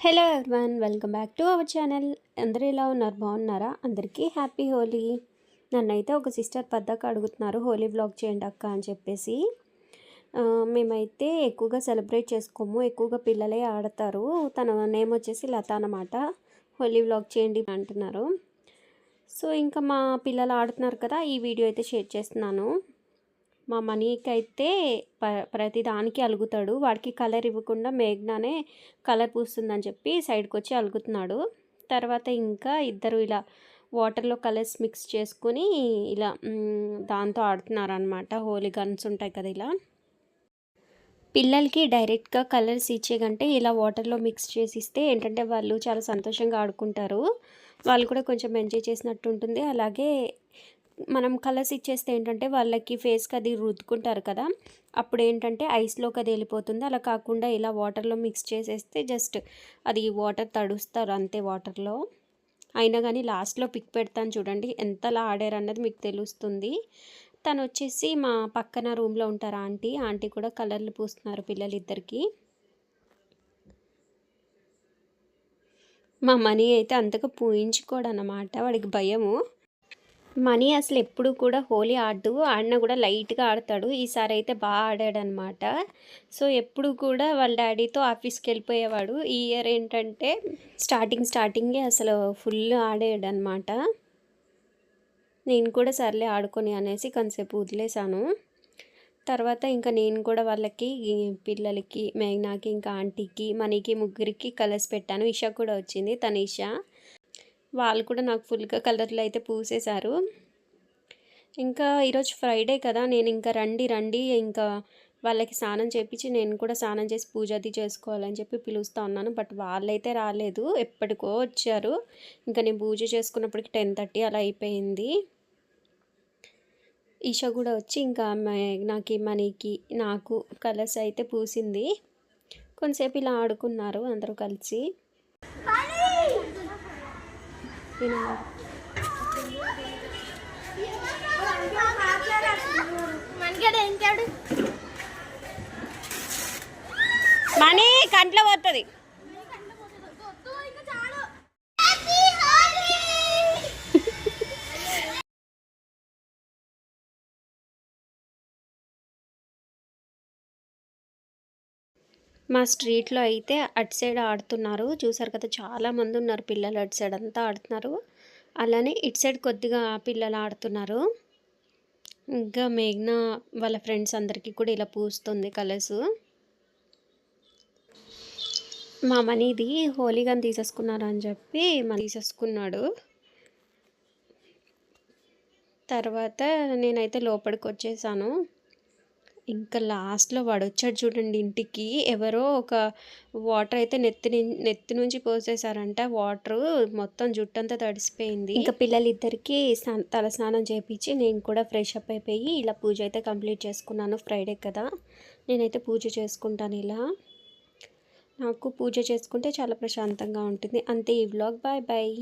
Hello everyone welcome back to our channel. అందరూ ఎలా ఉన్నారు? బాగున్నారా? అందరికీ హ్యాపీ హోలీ. నన్నైతే ఒక సిస్టర్ పద్దక అడుగుతున్నారు హోలీ బ్లాగ్ చేయండి అక్క అని చెప్పేసి. మేమైతే ఎక్కువగా సెలబ్రేట్ చేసుకోము ఎక్కువగా పిల్లలే ఆడతారు. తన నేమ్ వచ్చేసి లత అన్నమాట. హోలీ వ్లాగ్ చేయండి అంటున్నారు. సో ఇంకా మా పిల్లలు ఆడుతున్నారు కదా ఈ వీడియో అయితే షేర్ చేస్తున్నాను. మా మనీకి అయితే ప ప్రతి దానికి అలుగుతాడు. వాడికి కలర్ ఇవ్వకుండా మేఘ్నానే కలర్ పూస్తుందని చెప్పి సైడ్కి వచ్చి అలుగుతున్నాడు. తర్వాత ఇంకా ఇద్దరు ఇలా వాటర్లో కలర్స్ మిక్స్ చేసుకుని ఇలా దాంతో ఆడుతున్నారు అనమాట హోలీ గన్స్ ఉంటాయి కదా ఇలా. పిల్లలకి డైరెక్ట్గా కలర్స్ ఇచ్చే కంటే ఇలా వాటర్లో మిక్స్ చేసి ఇస్తే ఏంటంటే వాళ్ళు చాలా సంతోషంగా ఆడుకుంటారు. వాళ్ళు కూడా కొంచెం ఎంజాయ్ చేసినట్టు ఉంటుంది. అలాగే మనం కలర్స్ ఇచ్చేస్తే ఏంటంటే వాళ్ళకి ఫేస్కి అది రుద్దుకుంటారు కదా. అప్పుడు ఏంటంటే ఐస్లోకి అది వెళ్ళిపోతుంది. అలా కాకుండా ఇలా వాటర్లో మిక్స్ చేసేస్తే జస్ట్ అది వాటర్ తడుస్తారు అంతే వాటర్లో. అయినా కానీ లాస్ట్లో పిక్ పెడతాను చూడండి. ఎంతలా ఆడారు అన్నది మీకు తెలుస్తుంది. తను వచ్చేసి మా పక్కన రూమ్లో ఉంటారు ఆంటీ. ఆంటీ కూడా కలర్లు పూస్తున్నారు పిల్లలిద్దరికి. మా మనీ అయితే అంతగా పూయించుకోడు అన్నమాట వాడికి భయము. మనీ అసలు ఎప్పుడు కూడా హోలీ ఆడు ఆడినా కూడా లైట్గా ఆడతాడు. ఈసారి అయితే బాగా ఆడాడు అనమాట సో ఎప్పుడు కూడా వాళ్ళ డాడీతో ఆఫీస్కి వెళ్ళిపోయేవాడు. ఈ ఇయర్ ఏంటంటే స్టార్టింగ్ స్టార్టింగే అసలు ఫుల్ ఆడాడు అనమాట నేను కూడా సర్లే ఆడుకొని అనేసి కొంతసేపు వదిలేశాను. తర్వాత ఇంకా నేను కూడా వాళ్ళకి పిల్లలకి మేఘనాకి ఇంకా ఆంటీకి మనీకి ముగ్గురికి కలర్స్ పెట్టాను. ఇషా కూడా వచ్చింది తన ఇషా వాళ్ళు కూడా నాకు ఫుల్గా కలర్లు అయితే పూసేశారు. ఇంకా ఈరోజు ఫ్రైడే కదా నేను ఇంకా రండి రండి ఇంకా వాళ్ళకి స్నానం చేపించి నేను కూడా స్నానం చేసి పూజ అది చేసుకోవాలని చెప్పి పిలుస్తూ ఉన్నాను. బట్ వాళ్ళైతే రాలేదు ఎప్పటికో వచ్చారు. ఇంకా నేను పూజ చేసుకున్నప్పటికి టెన్ థర్టీ అలా అయిపోయింది. ఈషా కూడా వచ్చి ఇంకా నాకు మనీకి నాకు కలర్స్ అయితే పూసింది. కొంతసేపు ఇలా ఆడుకున్నారు అందరూ కలిసి. నేను మనీ కంట్లో పోతుంది. మా స్ట్రీట్లో అయితే అటు సైడ్ ఆడుతున్నారు. చూసారు కదా చాలామంది ఉన్నారు పిల్లలు అటు సైడ్ అంతా ఆడుతున్నారు. అలానే ఇటు సైడ్ కొద్దిగా పిల్లలు ఆడుతున్నారు. ఇంకా మేఘన వాళ్ళ ఫ్రెండ్స్ అందరికీ కూడా ఇలా పూస్తుంది కలర్స్. మా మనీది హోలీగాని తీసేసుకున్నారు అని చెప్పి మన తీసేసుకున్నాడు. తర్వాత నేనైతే లోపలికి వచ్చేసాను. ఇంకా లాస్ట్లో వాడు వచ్చాడు చూడండి ఇంటికి. ఎవరో ఒక వాటర్ అయితే నెత్తి నెత్తి నుంచి పోసేసారంట. వాటర్ మొత్తం జుట్టంతా తడిసిపోయింది. ఇంకా పిల్లలిద్దరికి తల స్నానం చేయించి నేను కూడా ఫ్రెష్ అప్ అయిపోయి ఇలా పూజ అయితే కంప్లీట్ చేసుకున్నాను ఫ్రైడే కదా. నేనైతే పూజ చేసుకుంటాను ఇలా. నాకు పూజ చేసుకుంటే చాలా ప్రశాంతంగా ఉంటుంది. అంతే ఈ వ్లాగ్. Bye bye.